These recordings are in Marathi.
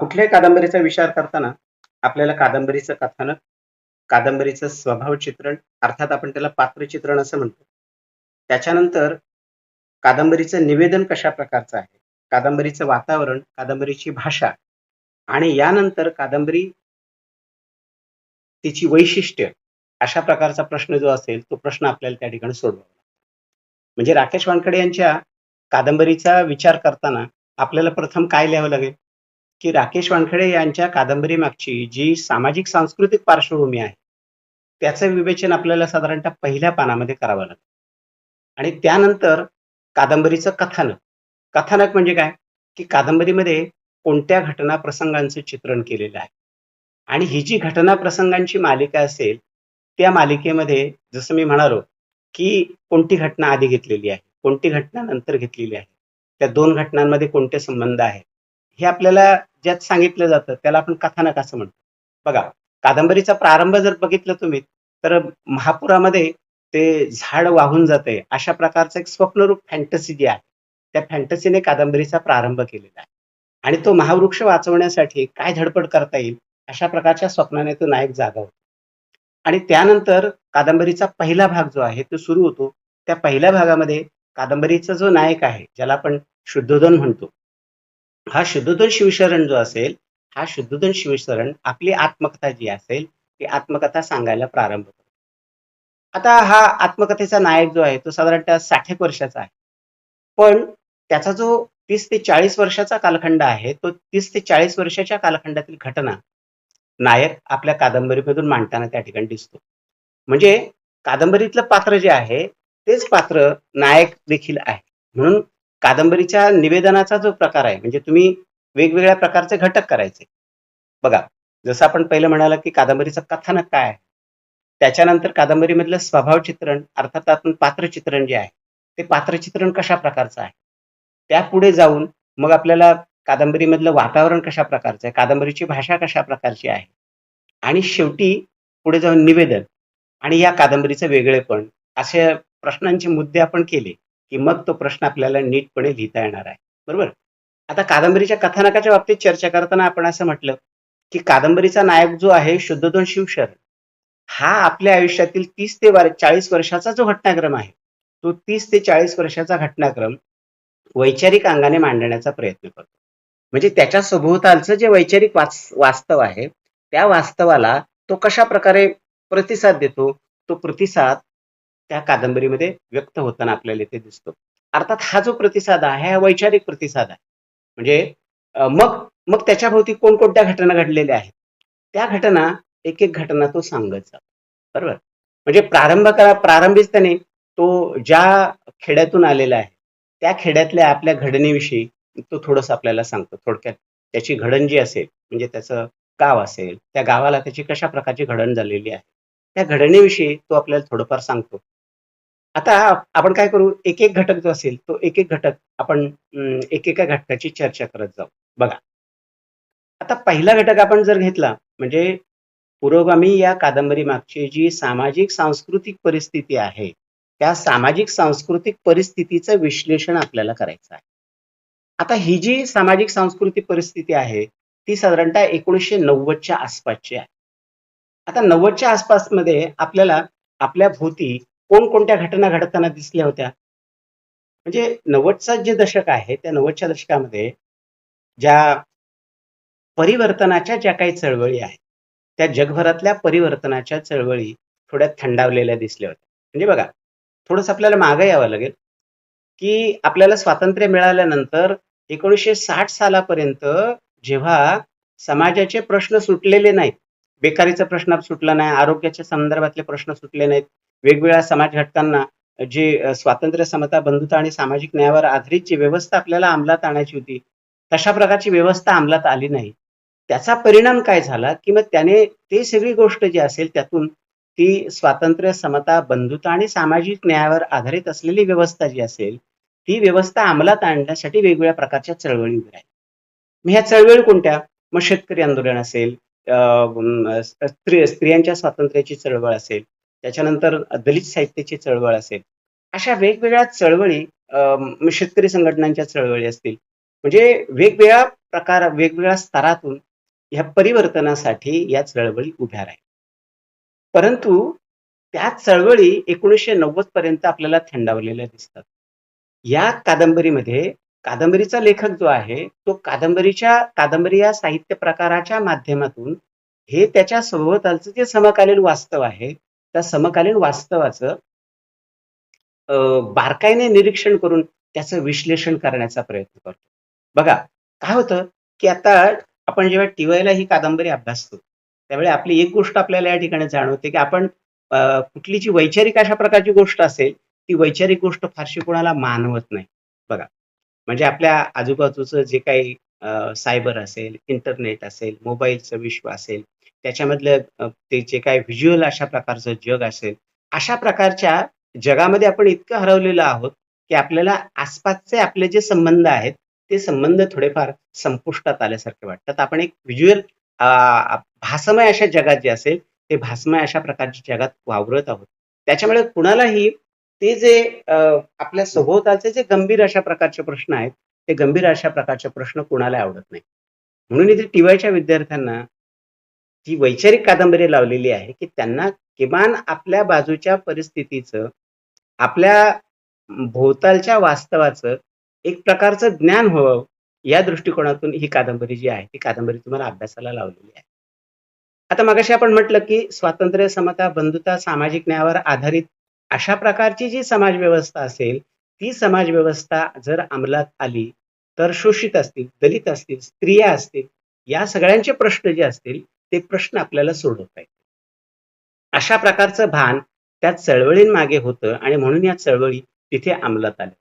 कुठल्याही कादंबरीचा विचार करताना आपल्याला कादंबरीचं कथानक, कादंबरीचं स्वभाव चित्रण अर्थात आपण त्याला पात्र चित्रण असं म्हणतो. त्याच्यानंतर कादंबरीचं निवेदन कशा प्रकारचं आहे, कादंबरीचं वातावरण, कादंबरीची भाषा आणि यानंतर कादंबरी तिची वैशिष्ट्य अशा प्रकारचा प्रश्न जो असेल तो प्रश्न आपल्याला त्या ठिकाणी सोडवावा म्हणजे राकेश वानखडे यांच्या कादंबरीचा विचार करताना आपल्याला प्रथम काय लिहावं लागेल? की राकेश वानखेडे यांच्या कादंबरी मागची जी सामाजिक सांस्कृतिक पार्श्वभूमी आहे त्याचं विवेचन आपल्याला साधारणतः पहिल्या पानामध्ये करावं लागतं. आणि त्यानंतर कादंबरीचं कथानक. कथानक म्हणजे काय? की कादंबरीमध्ये कोणत्या घटना प्रसंगांचं चित्रण केलेलं आहे. आणि ही जी घटना प्रसंगांची मालिका असेल त्या मालिकेमध्ये जसं मी म्हणालो की कोणती घटना आधी घेतलेली आहे कोणती घटना नंतर घेतलेली आहे त्या दोन घटनांमध्ये कोणते संबंध आहेत हे आपल्याला ज्यात सांगितलं जातं त्याला आपण कथानक असं म्हणतो. बघा कादंबरीचा प्रारंभ जर बघितलं तुम्ही तर महापुरामध्ये ते झाड वाहून जाते अशा प्रकारचं एक स्वप्नरूप फॅन्टसी जी आहे त्या फॅन्टसीने कादंबरीचा प्रारंभ केलेला आहे. आणि तो महावृक्ष वाचवण्यासाठी काय धडपड करता येईल अशा प्रकारच्या स्वप्नाने तो नायक जागा होतो. आणि त्यानंतर कादंबरीचा पहिला भाग जो आहे तो सुरू होतो. त्या पहिल्या भागामध्ये कादंबरीचा जो नायक आहे ज्याला आपण शुद्धोधन म्हणतो हा शुद्धोधन शिवशरण जो असेल हा शुद्धोधन शिवशरण आपली आत्मकथा जी असेल ती आत्मकथा सांगायला प्रारंभ करतो. आता हा आत्मकथेचा नायक जो आहे तो साधारणतः साठेक वर्षाचा आहे. पण त्याचा जो तीस ते चाळीस वर्षाचा कालखंड आहे तो तीस ते चाळीस वर्षाच्या कालखंडातील घटना नायक आपल्या कादंबरीमधून मांडताना त्या ठिकाणी दिसतो. म्हणजे कादंबरीतलं पात्र जे आहे तेच पात्र नायक देखील आहे. म्हणून कादंबरीच्या निवेदनाचा जो प्रकार आहे म्हणजे तुम्ही वेगवेगळ्या प्रकारचे घटक करायचे. बघा जसं आपण पहिलं म्हणाला की कादंबरीचं कथानक काय आहे? त्याच्यानंतर कादंबरीमधलं स्वभाव चित्रण अर्थात आपण पात्रचित्रण जे आहे ते पात्रचित्रण कशा प्रकारचं आहे? त्यापुढे जाऊन मग आपल्याला कादंबरीमधलं वातावरण कशा प्रकारचं आहे? कादंबरीची भाषा कशा प्रकारची आहे? आणि शेवटी पुढे जाऊन निवेदन आणि या कादंबरीचं वेगळेपण असे प्रश्नांचे मुद्दे आपण केले. की मग तो प्रश्न आपल्याला नीटपणे लिहिता येणार आहे. बरोबर? आता कादंबरीच्या कथानकाच्या बाबतीत चर्चा करताना आपण असं म्हटलं की कादंबरीचा नायक जो आहे शुद्धोधन शिवशरण हा आपल्या आयुष्यातील तीस ते चाळीस वर्षाचा जो घटनाक्रम आहे तो तीस ते चाळीस वर्षाचा घटनाक्रम वैचारिक अंगाने मांडण्याचा प्रयत्न करतो. म्हणजे त्याच्या सभोवतालचं जे वैचारिक वास्तव आहे त्या वास्तवाला तो कशा प्रकारे प्रतिसाद देतो? तो प्रतिसाद त्या कादंबरीमध्ये व्यक्त होताना आपल्याला इथे दिसतो. अर्थात हा जो प्रतिसाद आहे हा वैचारिक प्रतिसाद आहे. म्हणजे मग मग त्याच्याभोवती कोणकोणत्या घटना घडलेल्या आहेत? त्या घटना एक एक घटना तो सांगत जातो बरोबर? म्हणजे प्रारंभ करा प्रारंभीच त्याने तो ज्या खेड्यातून आलेला आहे त्या खेड्यातल्या आपल्या घडणेविषयी तो थोडस आपल्याला सांगतो. थोडक्यात त्याची घडण जी असेल म्हणजे त्याचं गाव असेल त्या गावाला त्याची कशा प्रकारची घडण झालेली आहे त्या घडणेविषयी तो आपल्याला थोडंफार सांगतो. आता आपण काय करू? एक एक घटक जो असेल तो एक एक घटक आपण एकेका घटकाची चर्चा करत जाऊ. बघा. आता पहिला घटक आपण जर घेतला म्हणजे पुरोगामी या कादंबरी मागची जी सामाजिक सांस्कृतिक परिस्थिती आहे त्या सामाजिक सांस्कृतिक परिस्थितीचं विश्लेषण आपल्याला करायचं आहे. आता ही जी सामाजिक सांस्कृतिक परिस्थिती आहे ती साधारणतः एकोणीसशे नव्वदच्या आसपासची आहे. आता नव्वदच्या आसपासमध्ये आपल्याला आपल्या भोवती कोणकोणत्या घटना घडताना दिसल्या होत्या? म्हणजे नव्वदचा जे दशक आहे त्या नव्वदच्या दशकामध्ये ज्या परिवर्तनाच्या ज्या काही चळवळी आहेत त्या जगभरातल्या परिवर्तनाच्या चळवळी थोड्या थंडावलेल्या दिसल्या होत्या. म्हणजे बघा थोडंसं आपल्याला मागे यावं लागेल की आपल्याला स्वातंत्र्य मिळाल्यानंतर एकोणीसशे साठ सालापर्यंत जेव्हा समाजाचे प्रश्न सुटलेले नाहीत बेकारीचा प्रश्न सुटला नाही आरोग्याच्या संदर्भातले प्रश्न सुटले नाहीत वेगवेगळ्या समाज घटकांना जे स्वातंत्र्य समता बंधुता आणि सामाजिक न्यायावर आधारित जी व्यवस्था आपल्याला अंमलात आणायची होती तशा प्रकारची व्यवस्था अंमलात आली नाही. त्याचा परिणाम काय झाला की मग त्याने ते सगळी गोष्ट जी असेल त्यातून ती स्वातंत्र्य समता बंधुता आणि सामाजिक न्यायावर आधारित असलेली व्यवस्था जी असेल ती व्यवस्था अंमलात आणण्यासाठी वेगवेगळ्या प्रकारच्या चळवळी उभ्या आहेत. मग ह्या चळवळी कोणत्या? मग शेतकरी आंदोलन असेल स्त्री स्त्रियांच्या स्वातंत्र्याची चळवळ असेल त्याच्यानंतर दलित साहित्याची चळवळ असेल. अशा वेगवेगळ्या चळवळी शेतकरी संघटनांच्या चळवळी असतील. म्हणजे वेगवेगळ्या प्रकार वेगवेगळ्या स्तरातून ह्या परिवर्तनासाठी या चळवळी उभ्या राहील परंतु त्या चळवळी एकोणीसशे नव्वद पर्यंत आपल्याला थंडावलेल्या दिसतात. या कादंबरीमध्ये कादंबरीचा लेखक जो आहे तो कादंबरीच्या कादंबरी या साहित्य प्रकाराच्या माध्यमातून हे त्याच्या सभोवतालचं जे समकालीन वास्तव आहे त्या समकालीन वास्तवाचं बारकाईने निरीक्षण करून त्याचं विश्लेषण करण्याचा प्रयत्न करतो. बघा काय होतं की आता आपण जेव्हा टीवायला ही कादंबरी अभ्यासतो त्यावेळी आपली एक गोष्ट आपल्याला या ठिकाणी जाणवते की आपण कुठली जी वैचारिक अशा प्रकारची गोष्ट असेल ती वैचारिक गोष्ट फारशी कोणाला मानवत नाही. बघा म्हणजे आपल्या आजूबाजूचं जे काही सायबर असेल इंटरनेट असेल मोबाईलचं विश्व असेल त्याच्यामधलं ते जे काय व्हिज्युअल अशा प्रकारचं जग असेल अशा प्रकारच्या जगामध्ये आपण इतकं हरवलेलो आहोत की आपल्याला आसपासचे आपले जे संबंध आहेत ते संबंध थोडेफार संपुष्टात आल्यासारखे वाटतात. आपण एक व्हिज्युअल भासमय अशा जगात जे असेल ते भासमय अशा प्रकारच्या जगात वावरत आहोत. त्याच्यामुळे कुणालाही ते जे आपल्या सभोवतालचे जे गंभीर अशा प्रकारचे प्रश्न आहेत ते गंभीर अशा प्रकारचे प्रश्न कुणाला आवडत नाही म्हणून इथे टीवायच्या विद्यार्थ्यांना जी वैचारिक कादंबरी लावलेली आहे की त्यांना किमान आपल्या बाजूच्या परिस्थितीचं आपल्या भोवतालच्या वास्तवाचं एक प्रकारचं ज्ञान व्हावं या दृष्टिकोनातून ही कादंबरी जी आहे ती कादंबरी तुम्हाला अभ्यासाला लावलेली आहे. आता मगाशी आपण म्हटलं की स्वातंत्र्य समता बंधुता सामाजिक न्यायावर आधारित अशा प्रकारची जी समाज व्यवस्था असेल ती समाज व्यवस्था जर अंमलात आली तर शोषित असतील दलित असतील स्त्रिया असतील या सगळ्यांचे प्रश्न जे असतील ते प्रश्न आपल्याला सोडवता येतील. अशा प्रकारचं भान त्या चळवळींमागे होतं आणि म्हणून या चळवळी तिथे अंमलात आल्या.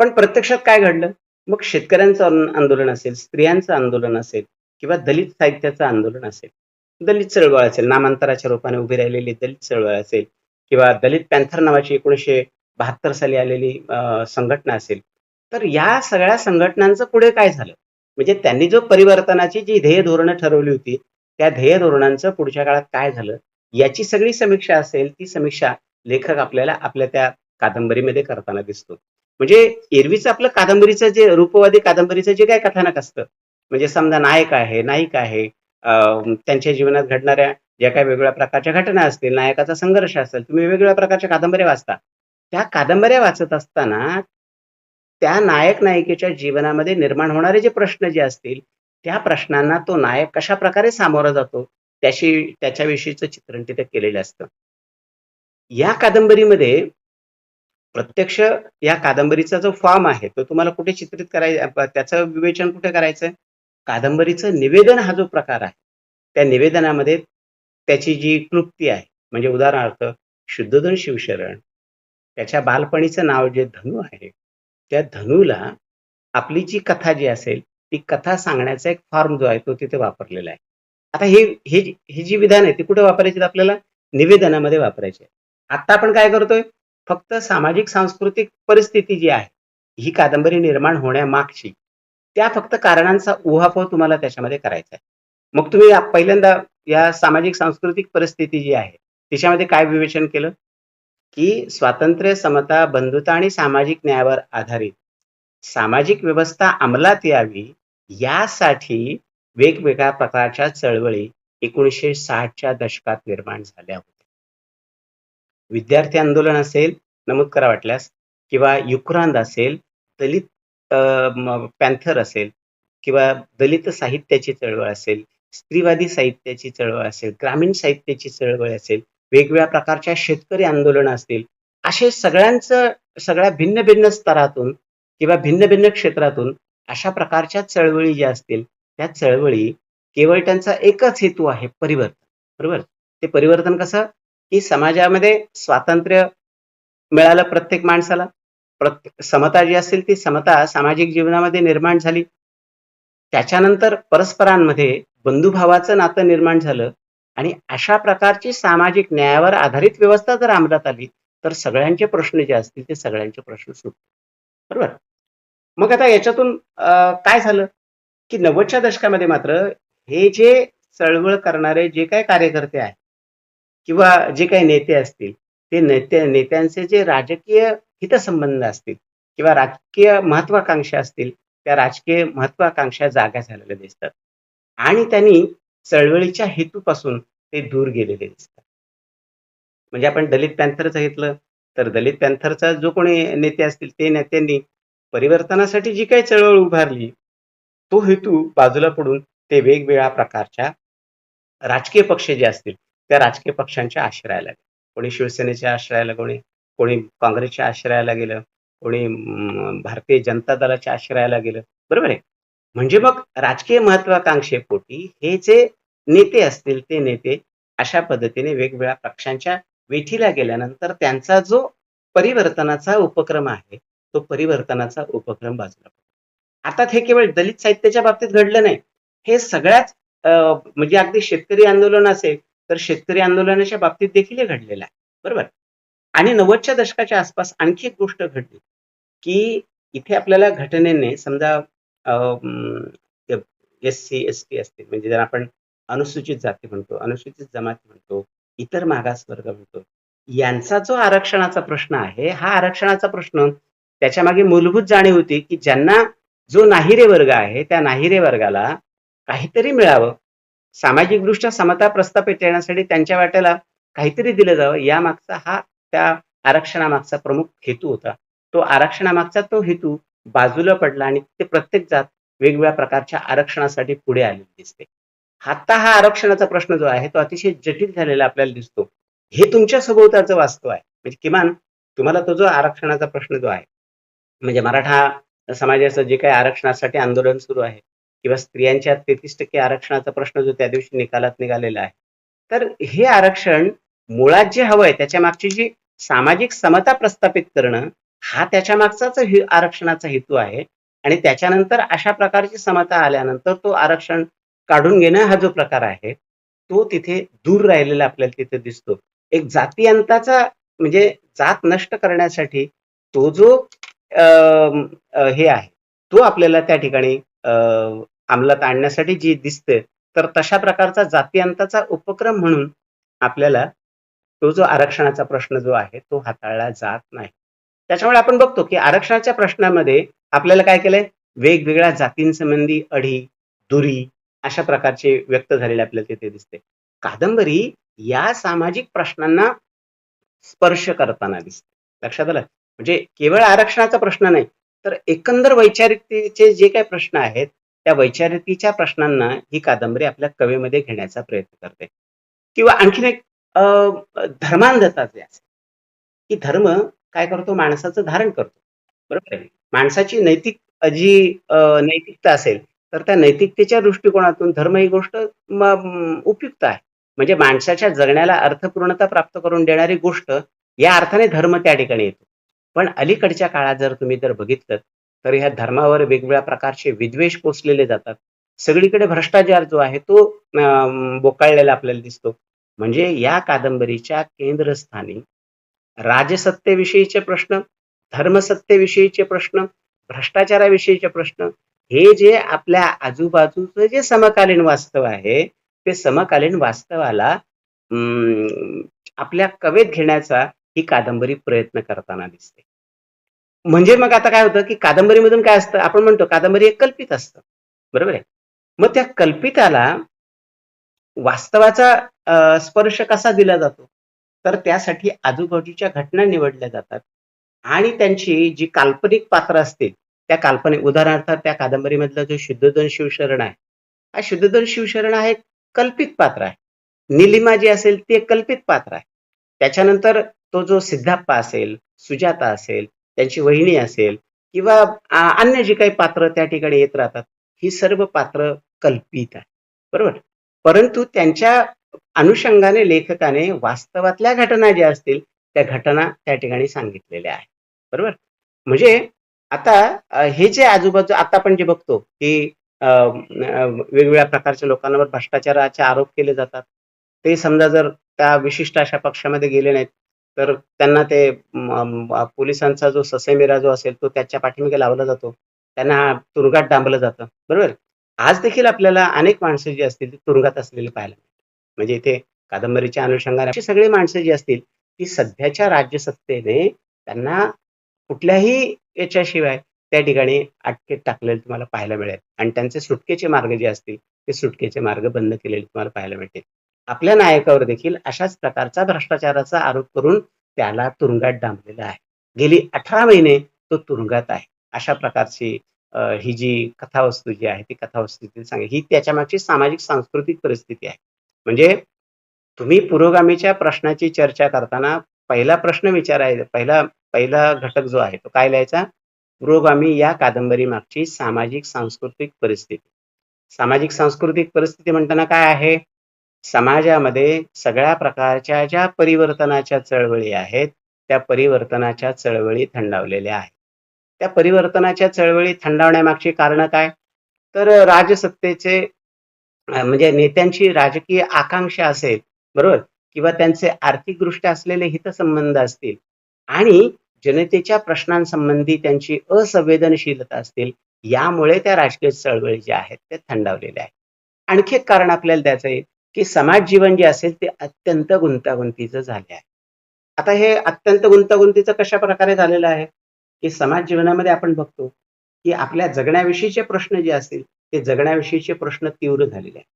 पण प्रत्यक्षात काय घडलं? मग शेतकऱ्यांचं आंदोलन असेल स्त्रियांचं आंदोलन असेल किंवा दलित साहित्याचं आंदोलन असेल दलित चळवळ असेल नामांतराच्या रूपाने उभी राहिलेली दलित चळवळ असेल किंवा दलित पॅन्थर नावाची एकोणीसशे बहात्तर साली आलेली संघटना असेल तर या सगळ्या संघटनांचं पुढे काय झालं? म्हणजे त्यांनी जो परिवर्तनाची जी ध्येय धोरणं ठरवली होती त्या ध्येय धोरणांचं पुढच्या काळात काय झालं याची सगळी समीक्षा असेल ती समीक्षा लेखक आपल्याला आपल्या त्या कादंबरीमध्ये करताना दिसतो. म्हणजे एरवीचं आपलं कादंबरीचं जे रूपवादी कादंबरीचं जे काय कथानक असतं म्हणजे समजा नायक आहे नायिका आहे त्यांच्या जीवनात घडणाऱ्या ज्या काही वेगवेगळ्या प्रकारच्या घटना असतील नायकाचा संघर्ष असेल तुम्ही वेगवेगळ्या प्रकारच्या कादंबऱ्या वाचता. त्या कादंबऱ्या वाचत असताना त्या नायक नायिकेच्या जीवनामध्ये निर्माण होणारे जे प्रश्न जे असतील त्या प्रश्नांना तो नायक कशा प्रकारे सामोरा जातो त्याशी त्याच्याविषयीचं चित्रण तिथे केलेलं असतं. या कादंबरीमध्ये प्रत्यक्ष या कादंबरीचा जो फॉर्म आहे तो तुम्हाला कुठे चित्रित करायचं त्याचं विवेचन कुठे करायचं कादंबरीचं निवेदन हा जो प्रकार आहे त्या निवेदनामध्ये त्याची जी क्लुप्ती आहे म्हणजे उदाहरणार्थ शुद्धोधन शिवशरण त्याच्या बालपणीचं नाव जे धनु आहे त्या धनुला आपली जी कथा जी असेल ती कथा सांगण्याचा एक फॉर्म जो आहे तो तिथे वापरलेला आहे. आता हे हे जी- जी विधान आहे ती कुठे वापरायची आपल्याला? निवेदनामध्ये वापरायची आता आपण काय करतोय? फक्त सामाजिक सांस्कृतिक परिस्थिती जी आहे ही कादंबरी निर्माण होण्यामागची त्या फक्त कारणांचा उहापोह तुम्हाला त्याच्यामध्ये करायचा आहे. मग तुम्ही पहिल्यांदा या सामाजिक सांस्कृतिक परिस्थिती जी आहे तिच्यामध्ये काय विवेचन केलं? की स्वातंत्र्य समता बंधुता आणि सामाजिक न्यायावर आधारित सामाजिक व्यवस्था अंमलात यावी यासाठी वेगवेगळ्या प्रकारच्या चळवळी एकोणीसशे साठच्या दशकात निर्माण झाल्या होत्या. विद्यार्थी आंदोलन असेल नमूद करा वाटल्यास किंवा युक्रांद असेल दलित पॅन्थर असेल किंवा दलित साहित्याची चळवळ असेल स्त्रीवादी साहित्याची चळवळ असेल ग्रामीण साहित्याची चळवळ असेल वेगवेगळ्या प्रकारच्या शेतकरी आंदोलन असतील असे सगळ्यांचं सगळ्या भिन्न भिन्न स्तरातून किंवा भिन्न भिन्न क्षेत्रातून अशा प्रकारच्या चळवळी ज्या असतील त्या चळवळी केवळ त्यांचा एकच हेतू आहे परिवर्तन. बरोबर? ते परिवर्तन कसं? की समाजामध्ये स्वातंत्र्य मिळालं प्रत्येक माणसाला. प्रत्येक समता जी असेल ती समता सामाजिक जीवनामध्ये निर्माण झाली. त्याच्यानंतर परस्परांमध्ये बंधुभावाचं नातं निर्माण झालं आणि अशा प्रकारची सामाजिक न्यायावर आधारित व्यवस्था जर अंमलात आली तर सगळ्यांचे प्रश्न जे असतील ते सगळ्यांचे प्रश्न सुटतील. बरोबर? मग आता याच्यातून काय झालं? की नव्वदच्या दशकामध्ये मात्र हे जे चळवळ करणारे जे काही कार्यकर्ते आहेत किंवा जे काही नेते असतील ते नेते नेत्यांचे जे राजकीय हितसंबंध असतील किंवा राजकीय महत्वाकांक्षा असतील त्या राजकीय महत्वाकांक्षा जाग्या झालेल्या दिसतात. आणि त्यांनी चळवळीच्या हेतूपासून ते दूर गेलेले दिसतात. म्हणजे आपण दलित पॅन्थरचं घेतलं तर दलित पॅन्थरचा जो कोणी नेते असतील ते नेत्यांनी परिवर्तनासाठी जी काही चळवळ उभारली तो हेतू बाजूला पडून ते वेगवेगळ्या प्रकारच्या राजकीय पक्ष जे असतील त्या राजकीय पक्षांच्या आश्रयाला गेले. कोणी शिवसेनेच्या आश्रयाला कोणी कोणी काँग्रेसच्या आश्रयाला गेलं कोणी भारतीय जनता दलाच्या आश्रयाला गेलं. बरोबर आहे? म्हणजे मग राजकीय महत्वाकांक्षेपोटी हे जे नेते असतील ते नेते अशा पद्धतीने वेगवेगळ्या पक्षांच्या वेठीला गेल्यानंतर त्यांचा जो परिवर्तनाचा उपक्रम आहे तो परिवर्तनाचा उपक्रम बाजूला अर्थात आता हे केवळ दलित साहित्याच्या बाबतीत घडलं नाही. हे सगळ्याच म्हणजे अगदी शेतकरी आंदोलन असेल तर शेतकरी आंदोलनाच्या बाबतीत देखील हे घडलेलं आहे. बरोबर? आणि नव्वदच्या दशकाच्या आसपास आणखी एक गोष्ट घडली की इथे आपल्याला घटनेने समजा एस सी एस टी असतील म्हणजे जर आपण अनुसूचित जाती म्हणतो अनुसूचित जमाती म्हणतो इतर मागासवर्ग म्हणतो यांचा जो आरक्षणाचा प्रश्न आहे हा आरक्षणाचा प्रश्न त्याच्यामागे मूलभूत जाणीव होती की ज्यांना जो नाहिरे वर्ग आहे त्या नाहिरे वर्गाला काहीतरी मिळावं. सामाजिकदृष्ट्या समता प्रस्थापित येण्यासाठी त्यांच्या वाट्याला काहीतरी दिलं जावं. या मागचा हा त्या आरक्षणामागचा प्रमुख हेतू होता. तो आरक्षणामागचा तो हेतू बाजूला पडला आणि ते प्रत्येक जात वेगवेगळ्या प्रकारच्या आरक्षणासाठी पुढे आलेली दिसते. आता हा आरक्षणाचा प्रश्न जो आहे तो अतिशय जटिल झालेला आपल्याला दिसतो. हे तुमच्या सभोवताचं वास्तव आहे. म्हणजे किमान तुम्हाला तो जो आरक्षणाचा प्रश्न जो आहे म्हणजे मराठा समाजाचं जे काही आरक्षणासाठी आंदोलन सुरू आहे किंवा स्त्रियांच्या तेहतीस टक्के आरक्षणाचा प्रश्न जो त्या दिवशी निकालात निघालेला आहे तर हे आरक्षण मुळात जे हवंय त्याच्या मागची जी सामाजिक समता प्रस्थापित करणं हा त्याच्या मागचाच आरक्षणाचा हेतू आहे. आणि त्याच्यानंतर अशा प्रकारची समता आल्यानंतर तो आरक्षण काढून घेणं हा जो प्रकार आहे तो तिथे दूर राहिलेला आपल्याला तिथे दिसतो. एक जातीयंताचा म्हणजे जात नष्ट करण्यासाठी तो जो हे आहे. तो आपल्याला त्या ठिकाणी अं, अंमलात आणण्यासाठी जी दिसते तर तशा प्रकारचा जातीयंताचा उपक्रम म्हणून आपल्याला तो जो आरक्षणाचा प्रश्न जो आहे तो हाताळला जात नाही. त्याच्यामुळे आपण बघतो की आरक्षणाच्या प्रश्नामध्ये आपल्याला काय केलंय? वेगवेगळ्या जातींसंबंधी अढी दुरी अशा प्रकारचे व्यक्त झालेले आपल्याला तिथे दिसते. कादंबरी या सामाजिक प्रश्नांना स्पर्श करताना दिसते. लक्षात आलं? म्हणजे केवळ आरक्षणाचा प्रश्न नाही तर एकंदर वैचारिकतेचे जे काही प्रश्न आहेत त्या वैचारिकतेच्या प्रश्नांना ही कादंबरी आपल्या कवेमध्ये घेण्याचा प्रयत्न करते. किंवा आणखीन एक अं, धर्मांधता जे असेल की धर्म काय करतो? माणसाचं धारण करतो. बरोबर आहे? माणसाची नैतिक जी नैतिकता असेल तर त्या नैतिकतेच्या दृष्टिकोनातून धर्म ही गोष्ट उपयुक्त आहे. म्हणजे माणसाच्या जगण्याला अर्थपूर्णता प्राप्त करून देणारी गोष्ट या अर्थाने धर्म त्या ठिकाणी येतो. पण अलीकडच्या काळात जर तुम्ही जर बघितलं तर ह्या धर्मावर वेगवेगळ्या प्रकारचे विद्वेष पोचलेले जातात. सगळीकडे भ्रष्टाचार जो आहे तो बोकाळलेला आपल्याला दिसतो. म्हणजे या कादंबरीच्या केंद्रस्थानी राजसत्तेविषयीचे प्रश्न धर्मसत्तेविषयीचे प्रश्न भ्रष्टाचाराविषयीचे प्रश्न हे जे आपल्या आजूबाजूचं जे समकालीन वास्तव आहे ते समकालीन वास्तवाला अं, आपल्या कवेत घेण्याचा ही कादंबरी प्रयत्न करताना दिसते. म्हणजे मग आता काय होतं की कादंबरीमधून काय असतं? आपण म्हणतो कादंबरी एक कल्पित असतं. बरोबर आहे? मग त्या कल्पिताला वास्तवाचा अं, स्पर्श कसा दिला जातो? तर त्यासाठी आजूबाजूच्या घटना निवडल्या जातात आणि त्यांची जी काल्पनिक पात्र असतील त्या काल्पनिक उदाहरणार्थ त्या कादंबरीमधला जो शुद्धोधन शिवशरण आहे हा शुद्धोधन शिवशरण आहे कल्पित पात्र आहे. निलिमा जी असेल ती एक कल्पित पात्र आहे. त्याच्यानंतर तो जो सिद्धाप्पा असेल सुजाता असेल त्यांची वहिनी असेल किंवा अन्य जी काही पात्र त्या ठिकाणी येत राहतात ही सर्व पात्र कल्पित आहे बरोबर? परंतु त्यांच्या अनुषंगाने लेखकाने वास्तवातल्या घटना ज्या असतील त्या घटना त्या ठिकाणी सांगितलेल्या आहेत. बरोबर? म्हणजे आता हे जे आजूबाजू आता आपण जे बघतो की वेगवेगळ्या प्रकारच्या लोकांवर भ्रष्टाचाराचे आरोप केले जातात. ते समजा जर त्या विशिष्ट अशा पक्षामध्ये गेले नाहीत. तर त्यांना ते पोलिसांचा जो ससेमिरा जो असेल तो त्याच्या पाठीमागे लावला जातो. त्यांना तुरुंगात डांबलं जातं. बरोबर? आज देखील आपल्याला अनेक माणसं जी असतील ती तुरुंगात असलेली पाहायला मिळतात. म्हणजे इथे कादंबरीच्या अनुषंगाने अशी सगळी माणसं जी असतील ती सध्याच्या राज्यसत्तेने त्यांना कुठल्याही याच्याशिवाय त्या ठिकाणी अटकेत टाकलेले तुम्हाला पाहायला मिळेल. आणि त्यांचे सुटकेचे मार्ग जे असतील ते सुटकेचे मार्ग बंद केलेले तुम्हाला पाहायला मिळतील. आपल्या नायकावर देखील अशाच प्रकारचा भ्रष्टाचाराचा आरोप करून त्याला तुरुंगात डांबलेला आहे. गेली अठरा महिने तो तुरुंगात आहे. अशा प्रकारची ही जी कथावस्तू जी आहे ती कथावस्तू सांगेल. सांगे ही त्याच्या मागची सामाजिक सांस्कृतिक परिस्थिती आहे. म्हणजे तुम्ही पुरोगामीच्या प्रश्नाची चर्चा करताना पहिला प्रश्न विचारायचा पहिला पहिला घटक जो आहे तो काय लिहायचा? पुरोगामी या कादंबरी मागची सामाजिक सांस्कृतिक परिस्थिती. सामाजिक सांस्कृतिक परिस्थिती म्हणताना काय आहे? समाजामध्ये सगळ्या प्रकारच्या ज्या परिवर्तनाच्या चळवळी आहेत त्या परिवर्तनाच्या चळवळी थंडावलेल्या आहेत. त्या परिवर्तनाच्या चळवळी थंडावण्यामागची कारण काय? तर राजसत्तेचे म्हणजे नेत्यांची राजकीय आकांक्षा असेल बरोबर? किंवा त्यांचे आर्थिकदृष्ट्या असलेले हितसंबंध असतील आणि जनतेच्या प्रश्नांसंबंधी त्यांची असंवेदनशीलता असतील यामुळे त्या राजकीय चळवळी ज्या आहेत त्या थंडावलेल्या आहेत. आणखी एक कारण आपल्याला द्यायचं आहे. की समाज जीवन जे असेल ते अत्यंत गुंतागुंतीचं झाले आहे. आता हे अत्यंत गुंतागुंतीचं कशा प्रकारे झालेलं आहे? की समाज जीवनामध्ये आपण बघतो की आपल्या जगण्याविषयीचे प्रश्न जे असतील ते जगण्याविषयीचे प्रश्न तीव्र झालेले आहेत.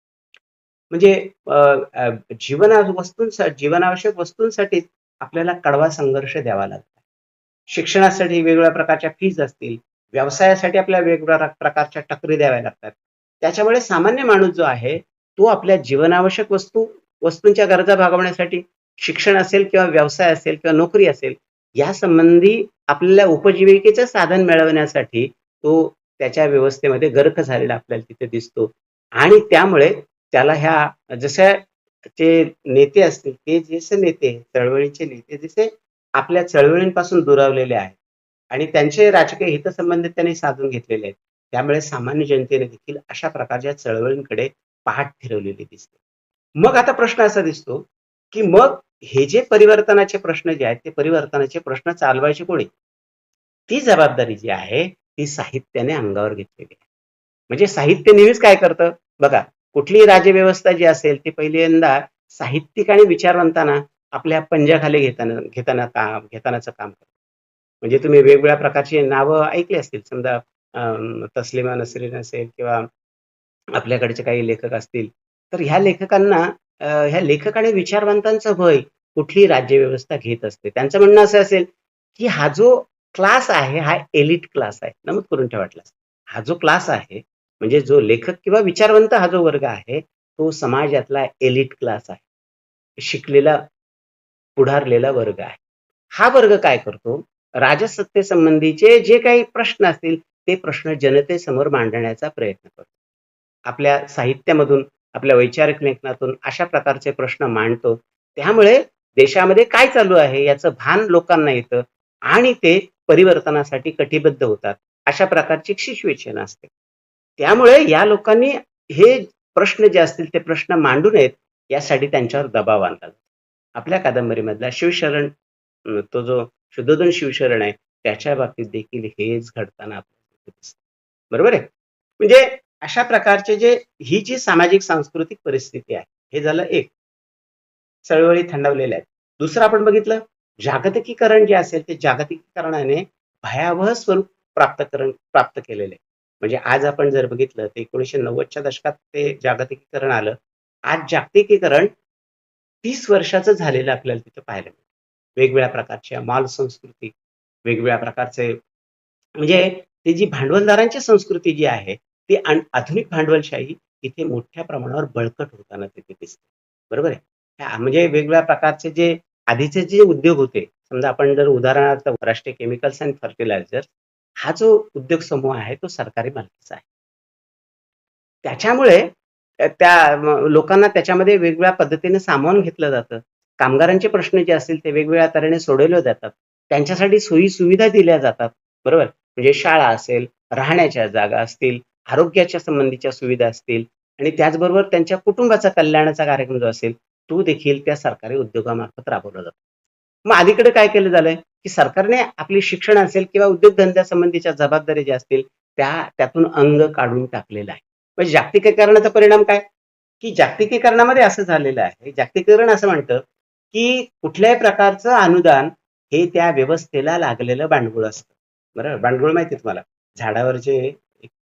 म्हणजे जीवना वस्तूंसाठी जीवनावश्यक वस्तूंसाठी आपल्याला कडवा संघर्ष द्यावा लागतो. शिक्षणासाठी वेगवेगळ्या प्रकारच्या फीज असतील व्यवसायासाठी आपल्याला वेगवेगळ्या प्रकारच्या टकरी द्याव्या लागतात. त्याच्यामुळे सामान्य माणूस जो आहे तो आपल्या जीवनावश्यक वस्तू वस्तूंच्या गरजा भागवण्यासाठी शिक्षण असेल किंवा व्यवसाय असेल किंवा नोकरी असेल या संबंधी आपल्याला उपजीविकेचं साधन मिळवण्यासाठी तो त्याच्या व्यवस्थेमध्ये गर्क झालेला आपल्याला तिथे दिसतो. आणि त्यामुळे त्याला ह्या जशा जे नेते असतील ते जसे नेते चळवळीचे नेते जसे आपल्या चळवळींपासून दुरावलेले आहेत आणि त्यांचे राजकीय हितसंबंध त्यांनी साधून घेतलेले आहेत त्यामुळे सामान्य जनतेने देखील अशा प्रकारच्या चळवळींकडे पहाट फिरवलेली दिसते. मग आता प्रश्न असा दिसतो की मग हे जे परिवर्तनाचे प्रश्न जे आहेत ते परिवर्तनाचे प्रश्न चालवायचे कोणी? ती जबाबदारी जी आहे ती साहित्याने अंगावर घेतलेली आहे. म्हणजे साहित्य नेहमीच काय करतं? बघा कुठलीही राज्यव्यवस्था जी असेल ती पहिल्यांदा साहित्यिक आणि विचारवंतांना आपल्या पंजाखाली घेताना घेताना काम घेतानाचं काम करतं. म्हणजे तुम्ही वेगवेगळ्या प्रकारची नावं ऐकली असतील समजा अं, तस्लिमा नसरीन असेल किंवा आपल्याकडचे काही लेखक असतील. तर ह्या लेखकांना ह्या लेखक आणि विचारवंतांचं भय कुठली राज्यव्यवस्था घेत असते. त्यांचं म्हणणं असं असेल की हा जो क्लास आहे हा एलिट क्लास आहे नमूद करून ठेवाटला हा जो क्लास आहे म्हणजे जो लेखक किंवा विचारवंत हा जो वर्ग आहे तो समाजातला एलिट क्लास आहे. शिकलेला पुढारलेला वर्ग आहे. हा वर्ग काय करतो? राजसत्तेसंबंधीचे जे काही प्रश्न असतील ते प्रश्न जनतेसमोर मांडण्याचा प्रयत्न करतो. आपल्या साहित्यामधून आपल्या वैचारिक लेखनातून अशा प्रकारचे प्रश्न मांडतो. त्यामुळे देशामध्ये काय चालू आहे याचं भान लोकांना येतं आणि ते परिवर्तनासाठी कटिबद्ध होतात. अशा प्रकारची सिच्युएशन असते. त्यामुळे या लोकांनी हे प्रश्न जे असतील ते प्रश्न मांडू नयेत यासाठी त्यांच्यावर दबाव आणला आपल्या कादंबरीमधला शिवशरण तो जो शुद्धोधन शिवशरण आहे त्याच्या बाबतीत देखील हेच घडताना आपल्याला बरोबर आहे? म्हणजे अशा प्रकारचे जे ही जी सामाजिक सांस्कृतिक परिस्थिती आहे हे झालं एक. चळवळी थंडवलेल्या आहेत. दुसरं आपण बघितलं जागतिकीकरण जे असेल ते जागतिकीकरणाने भयावह स्वरूप प्राप्त करण प्राप्त केलेले आहे. म्हणजे आज आपण जर बघितलं तर एकोणीसशे नव्वदच्या दशकात ते जागतिकीकरण आलं. आज जागतिकीकरण तीस वर्षाचं झालेलं आपल्याला तिथं पाहायला मिळतं. वेगवेगळ्या प्रकारच्या माल संस्कृती वेगवेगळ्या प्रकारचे म्हणजे ती जी भांडवलदारांची संस्कृती जी आहे ती आधुनिक भांडवलशाही इथे मोठ्या प्रमाणावर बळकट होताना तिथे दिसते. बरोबर आहे? म्हणजे वेगवेगळ्या प्रकारचे जे आधीचे जे उद्योग होते समजा आपण जर उदाहरणार्थ राष्ट्रीय केमिकल्स अँड फर्टिलायझर हा जो उद्योग समूह आहे तो सरकारी मालकीचा आहे. त्याच्यामुळे त्या लोकांना त्याच्यामध्ये वेगवेगळ्या पद्धतीने सामावून घेतलं जातं. कामगारांचे प्रश्न जे असतील ते वेगवेगळ्या तऱ्हेने सोडवले जातात. त्यांच्यासाठी सोयी सुविधा दिल्या जातात. बरोबर? म्हणजे शाळा असेल राहण्याच्या जागा असतील आरोग्याच्या संबंधीच्या सुविधा असतील आणि त्याचबरोबर त्यांच्या कुटुंबाचा कल्याणाचा कार्यक्रम जो असेल तो देखील त्या सरकारी उद्योगामार्फत राबवला जातो. मग अलीकडे काय केलं झालंय? की सरकारने आपली शिक्षण असेल किंवा उद्योगधंद्यासंबंधीच्या जबाबदारी ज्या असतील त्या त्यातून अंग काढून टाकलेलं आहे. म्हणजे जागतिकीकरणाचा परिणाम काय? की जागतिकीकरणामध्ये असं झालेलं आहे जागतिकीकरण असं म्हणतं की कुठल्याही प्रकारचं अनुदान हे त्या व्यवस्थेला लागलेलं भांडवळ असतं. बरोबर भांडवळ माहिती तुम्हाला? झाडावर जे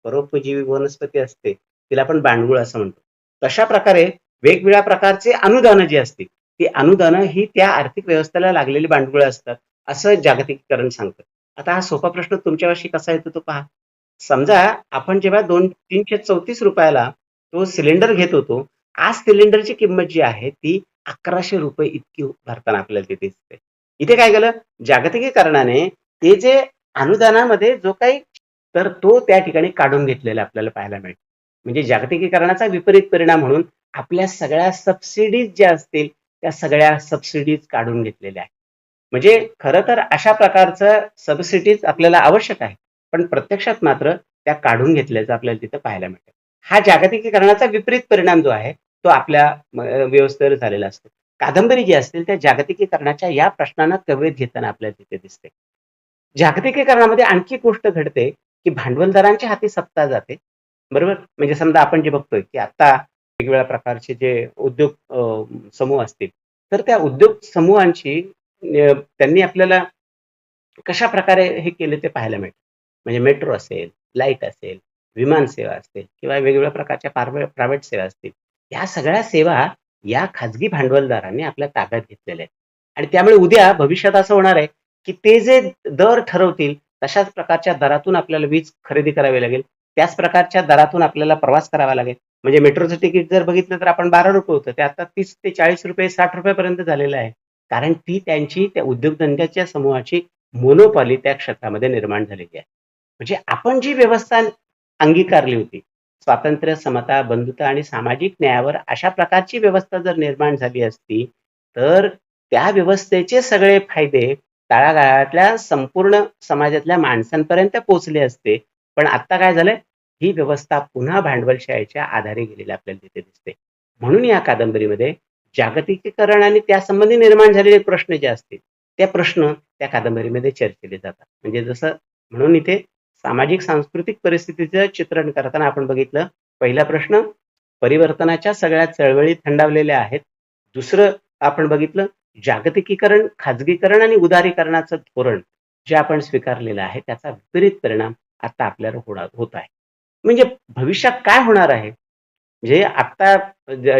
परोपजीवी वनस्पती असते तिला आपण बांडगुळ असं म्हणतो. तशा प्रकारे वेगवेगळ्या प्रकारचे अनुदानं जी असतील ती अनुदानं ही त्या आर्थिक व्यवस्थेला लागलेली बांडगुळ असतात असं जागतिकीकरण सांगतं. आता हा सोपा प्रश्न तुमच्यापाशी कसा येतो तो पहा. समजा आपण जेव्हा दोन तीनशे चौतीस रुपयाला तो सिलेंडर घेत होतो आज सिलेंडरची किंमत जी आहे ती अकराशे रुपये इतकी भरताना आपल्याला तिथे दिसते. इथे काय केलं? जागतिकीकरणाने ते जे अनुदानामध्ये जो काही तर तो त्या ठिकाणी काढून घेतलेला आपल्याला पाहायला मिळतो. म्हणजे जागतिकीकरणाचा विपरीत परिणाम म्हणून आपल्या सगळ्या सबसिडीज ज्या असतील त्या सगळ्या सबसिडीज काढून घेतलेल्या आहेत. म्हणजे खरं तर अशा प्रकारचं सबसिडीज आपल्याला आवश्यक आहे पण प्रत्यक्षात मात्र त्या काढून घेतल्याचं आपल्याला तिथं पाहायला मिळतं. हा जागतिकीकरणाचा विपरीत परिणाम जो आहे तो आपल्या व्यवस्थेवर झालेला असतो. कादंबरी जी असतील त्या जागतिकीकरणाच्या या प्रश्नांना कवेत घेताना आपल्याला तिथे दिसते. जागतिकीकरणामध्ये आणखी गोष्ट घडते की भांडवलदारांच्या हाती सत्ता जाते. बरोबर? म्हणजे समजा आपण जे बघतोय की आता वेगवेगळ्या प्रकारचे जे उद्योग समूह असतील तर त्या उद्योग समूहांची त्यांनी आपल्याला कशा प्रकारे हे केले ते पाहायला मिळतं? म्हणजे मेट्रो असेल लाइट असेल विमान सेवा असतील किंवा वेगवेगळ्या प्रकारच्या प्रायव्हेट सेवा असतील या सगळ्या सेवा या खाजगी भांडवलदारांनी आपल्या ताब्यात घेतलेल्या आहेत. आणि त्यामुळे उद्या भविष्यात असं होणार आहे की ते जे दर ठरवतील तशाच प्रकारच्या दरातून आपल्याला वीज खरेदी करावी लागेल. त्याच प्रकारच्या दरातून आपल्याला प्रवास करावा लागेल. म्हणजे मेट्रोचं तिकीट जर बघितलं तर आपण बारा रुपये होतं. ते आता तीस ते चाळीस रुपये साठ रुपयापर्यंत झालेलं आहे. कारण ती त्यांची त्या उद्योगधंद्याच्या समूहाची मोनोपॉली त्या क्षेत्रामध्ये निर्माण झालेली आहे. म्हणजे आपण जी व्यवस्था अंगीकारली होती स्वातंत्र्य समता बंधुता आणि सामाजिक न्यायावर अशा प्रकारची व्यवस्था जर निर्माण झाली असती तर त्या व्यवस्थेचे सगळे फायदे तळागाळातल्या संपूर्ण समाजातल्या माणसांपर्यंत पोहोचले असते. पण आता काय झालंय? ही व्यवस्था पुन्हा भांडवलशाहीच्या आधारे गेलेली आपल्याला तिथे दिसते. म्हणून या कादंबरीमध्ये जागतिकीकरण आणि त्यासंबंधी निर्माण झालेले प्रश्न जे असतील त्या प्रश्न त्या कादंबरीमध्ये चर्चेले जातात. म्हणजे जसं म्हणून इथे सामाजिक सांस्कृतिक परिस्थितीचं चित्रण करताना आपण बघितलं पहिला प्रश्न परिवर्तनाच्या सगळ्या चळवळी थंडावलेल्या आहेत. दुसरं आपण बघितलं जागतिकीकरण खाजगीकरण आणि उदारीकरणाचं धोरण जे आपण स्वीकारलेलं आहे त्याचा विपरीत परिणाम आता आपल्याला होणार होत आहे. म्हणजे भविष्यात काय होणार आहे? म्हणजे आता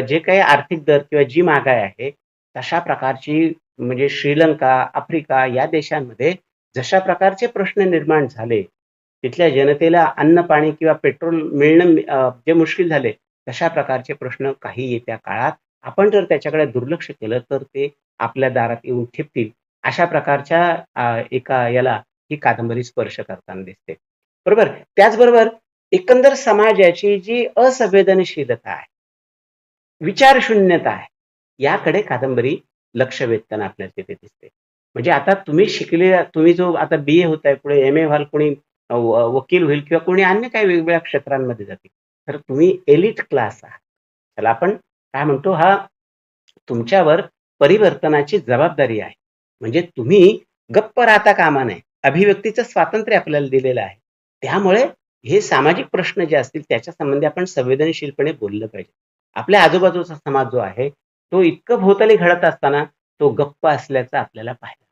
जे काही आर्थिक दर किंवा जी महागाई आहे तशा प्रकारची म्हणजे श्रीलंका आफ्रिका या देशांमध्ये जशा प्रकारचे प्रश्न निर्माण झाले तिथल्या जनतेला अन्न पाणी किंवा पेट्रोल मिळणं जे मुश्किल झाले तशा प्रकारचे प्रश्न काही येत्या काळात आपण जर त्याच्याकडे दुर्लक्ष केलं तर ते आपल्या दारात येऊन ठेपतील. अशा प्रकारच्या एका याला ही कादंबरी स्पर्श करताना दिसते. बरोबर? त्याचबरोबर एकंदर समाजाची जी असंवेदनशीलता आहे विचारशून्यता आहे याकडे कादंबरी लक्ष वेधताना आपल्याला तिथे दिसते. म्हणजे आता तुम्ही शिकले तुम्ही जो आता बी ए होत आहे पुढे एम ए व्हाल कोणी वकील होईल किंवा कोणी अन्य काही वेगवेगळ्या क्षेत्रांमध्ये जातील तर तुम्ही एलिट क्लास आहात. त्याला आपण काय म्हणतो हा तुमच्यावर परिवर्तनाची जबाबदारी आहे. म्हणजे तुम्ही गप्प राहता कामा नये. अभिव्यक्तीचं स्वातंत्र्य आपल्याला दिलेलं आहे. त्यामुळे हे सामाजिक प्रश्न जे असतील त्याच्या संबंधी आपण संवेदनशीलपणे बोललं पाहिजे. आपल्या आजूबाजूचा समाज जो आहे तो इतकं भोवताली घडत असताना तो गप्प असल्याचं आपल्याला पाहिजे